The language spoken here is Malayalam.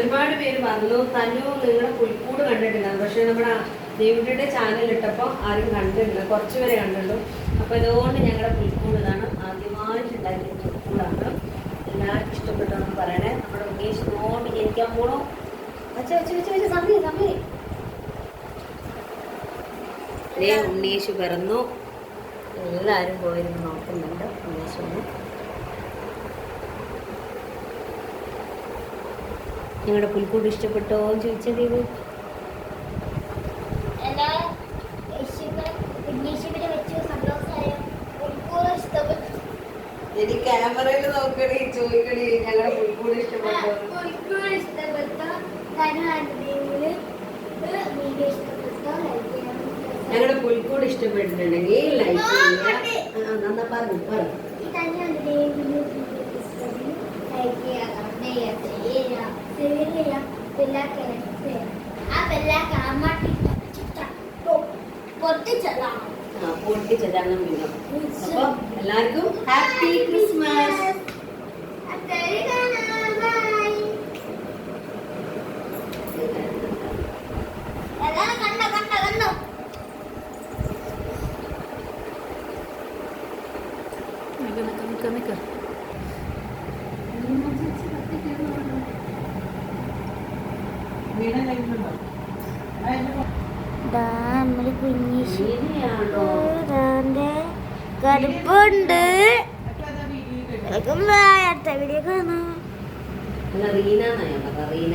ഒരുപാട് പേര് പറഞ്ഞു തന്നു നിങ്ങളുടെ പുൽക്കൂട് കണ്ടിട്ടില്ല. പക്ഷെ നമ്മുടെ ദേവിയുടെ ചാനൽ ഇട്ടപ്പോൾ ആരും കണ്ടിട്ടില്ല. കുറച്ച് പേരെ കണ്ടുള്ളൂ അപ്പോൾ അതുകൊണ്ട് ഞങ്ങളുടെ പുൽക്കൂട് ഇതാണ് ആദ്യമായിട്ട് പുൽക്കൂടാണ്. എല്ലാവർക്കും ഇഷ്ടപ്പെട്ടതെന്ന് പറയണേ. നമ്മുടെ ഉമേഷ് നോട്ട് ജനിക്കാൻ പോണോ. അച്ഛ വെച്ച് വെച്ച് വെച്ച് സമയം സമയം. ഉണ്ണീഷ് പിറന്നു. എല്ലാവരും പോയിരുന്നു നോക്കുന്നുണ്ട് ഉണ്ണീഷിനെ നിങ്ങളുടെ പുൽക്കൂട് ഇഷ്ടപ്പെട്ടോ എന്ന് ചോദിച്ചത് ഇത്? ഇനി ക്യാമറയിൽ നോക്കണേ ചോദിക്കണേ ഞങ്ങളുടെ പുൽക്കൂട് ഇഷ്ടപ്പെട്ടോ? ഇഷ്ടപ്പെട്ട? കനാടിൽ വീഡിയോ ഇഷ്ടപ്പെട്ട? ലൈക്ക് ചെയ്യാൻ ഞങ്ങളുടെ പുൽക്കൂട് ഇഷ്ടപ്പെട്ടിട്ടുണ്ടെങ്കിൽ ലൈക്ക് ചെയ്യുക. നന്നാ പറഞ്ഞു പറഞ്ഞു. ചെയ്യുക ഷെയർ ചെയ്യുക ബെല്ലാക്കൻ ആ ബെല്ലാക്കൻ അമ്മട്ടി പൊട്ടിച്ചതാണ് ആ പൊട്ടിച്ചതാണ് പിന്നെ അപ്പോൾ എല്ലാവർക്കും ഹാപ്പി ക്രിസ്മസ് കണ്ടോ കണ്ടോ കണ്ടോ നമ്മൾ കുഞ്ഞി ശരിയാണോ കടുപ്പുണ്ട്. അടുത്ത വീഡിയോ കാണാം റീന.